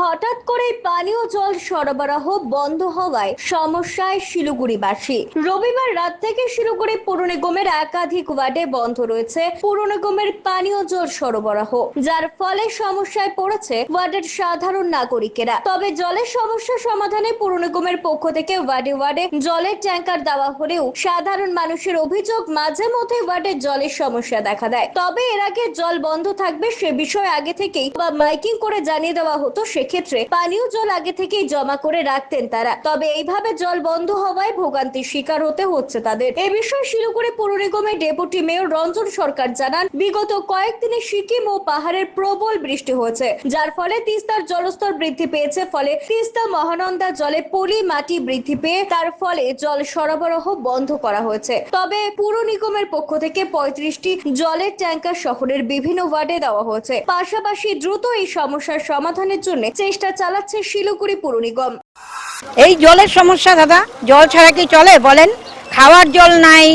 হঠাৎ করে পানীয় জল সরবরাহ বন্ধ হওয়ায় সমস্যায় শিলিগুড়িবাসী। রবিবার রাত থেকে শিলিগুড়ি পৌর নিগমের একাধিক ওয়ার্ডে বন্ধ রয়েছে পৌর নিগমের পানীয় জল সরবরাহ। যার ফলে সমস্যায় পড়েছে ওয়ার্ডের সাধারণ নাগরিকেরা। তবে জলের সমস্যা সমাধানে পৌর নিগমের পক্ষ থেকে ওয়ার্ডে ওয়ার্ডে জলের ট্যাঙ্কার দেওয়া হলেও সাধারণ মানুষের অভিযোগ মাঝে মধ্যে ওয়ার্ডে জলের সমস্যা দেখা দেয়। তবে এর আগে জল বন্ধ থাকবে সে বিষয়ে আগে থেকেই বা মাইকিং করে জানিয়ে দেওয়া হতো সেক্ষেত্রে পানীয় জল আগে থেকেই জমা করে রাখতেন তারা। তবে এইভাবে জল বন্ধ হওয়ায় ভোগান্তির শিকার হতে হচ্ছে তাদের। এ বিষয়ে শিলিগুড়ি পৌর নিগমের ডেপুটি মেয়র রঞ্জন সরকার জানান, বিগত কয়েকদিনে সিকিম ও পাহাড়ের প্রবল বৃষ্টি হয়েছে, যার ফলে তিস্তার জলস্তর বৃদ্ধি পেয়েছে, ফলে তিস্তা মহানন্দা জলে পলি মাটি বৃদ্ধি পেয়ে তার ফলে জল সরবরাহ বন্ধ করা হয়েছে। তবে পুর নিগমের পক্ষ থেকে পঁয়ত্রিশটি জলের ট্যাঙ্কার শহরের বিভিন্ন ওয়ার্ডে দেওয়া হয়েছে। পাশাপাশি দ্রুত এই সমস্যার সমাধানের জন্য চেষ্টা চালাচ্ছে শিলিগুড়ি পুর নিগম। এই জলের সমস্যা, দাদা। জল ছাড়া কি চলে? বলেন। খাওয়ার জল নাই।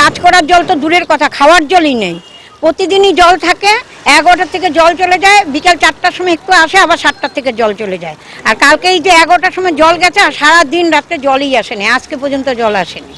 কাজ করার জল তো দূরের কথা, খাওয়ার জলই নেই। প্রতিদিনই জল থাকে, এগারোটার থেকে জল চলে যায়, বিকাল চারটার সময় একটু আসে, আবার সাতটার থেকে জল চলে যায়। আর কালকে এই যে এগারোটার সময় জল গেছে, আর সারা দিন রাত্রে জলই আসেনি, আজকে পর্যন্ত জল আসেনি।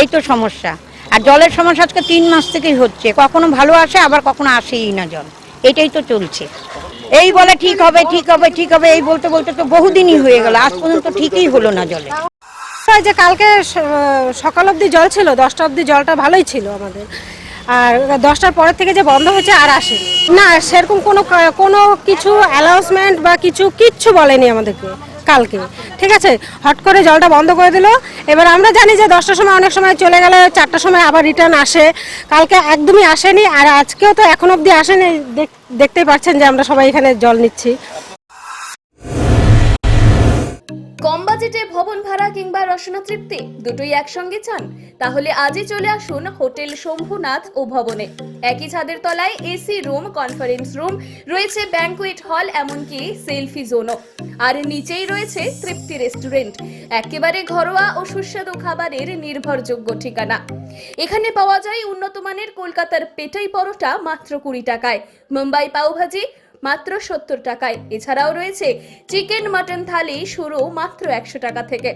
এই তো সমস্যা। আর জলের সমস্যা আজকে তিন মাস থেকেই হচ্ছে। কখনো ভালো আসে, আবার কখনো আসেই না জল। এটাই তো চলছে। এই বলে ঠিক হবে ঠিক হবে ঠিক হবে, এই বলতে বলতে তো বহুদিনই হয়ে গেল, আজ পর্যন্ত ঠিকই হলো না জলে। যে কালকে সকাল অবধি জল ছিল, দশটা অবধি জলটা ভালোই ছিল আমাদের। আর দশটার পরের থেকে যে বন্ধ হয়েছে আর আসে না, সেরকম কোনো কোনো কিছু অ্যানাউন্সমেন্ট বা কিছু কিচ্ছু বলেনি আমাদেরকে কালকে। ঠিক আছে, হট করে জলটা বন্ধ করে দিল। এবার আমরা জানি যে দশটার সময় অনেক সময় চলে গেলে চারটার সময় আবার রিটার্ন আসে। কালকে একদমই আসেনি আর আজকেও তো এখন অবধি আসেনি দেখ- দেখতেই পাচ্ছেন যে আমরা সবাই এখানে জল নিচ্ছি। কম বাজেটে ভবন ভাড়া কিংবা রসনা তৃপ্তি দুটোই একসঙ্গে চান, তাহলে আজই চলে আসুন হোটেল শম্ভুনাথ ও ভবনে। একই ছাদের তলায় এসি রুম, কনফারেন্স রুম, রয়েছে ব্যাংকুয়েট হল, এমনকি সেলফি জোনও। আর নিচেই রয়েছে তৃপ্তি রেস্টুরেন্ট। একেবারে ঘরোয়া ও সুস্বাদু খাবারের নির্ভরযোগ্য ঠিকানা। এখানে পাওয়া যায় উন্নত মানের কলকাতার পেটাই পরোটা মাত্র কুড়ি টাকায়, মুম্বাই পাওভাজি মাত্র সত্তর টাকায়। এছাড়াও রয়েছে চিকেন মাটন থালি শুরু মাত্র একশো টাকা থেকে।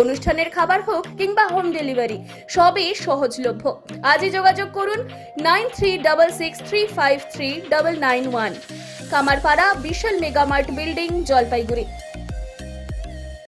অনুষ্ঠানের খাবার হোক কিংবা হোম ডেলিভারি, সবই সহজলভ্য। আজই যোগাযোগ করুন nine three double six three five three double nine one. Kamarpara Bishal Megamart building Jalpaiguri.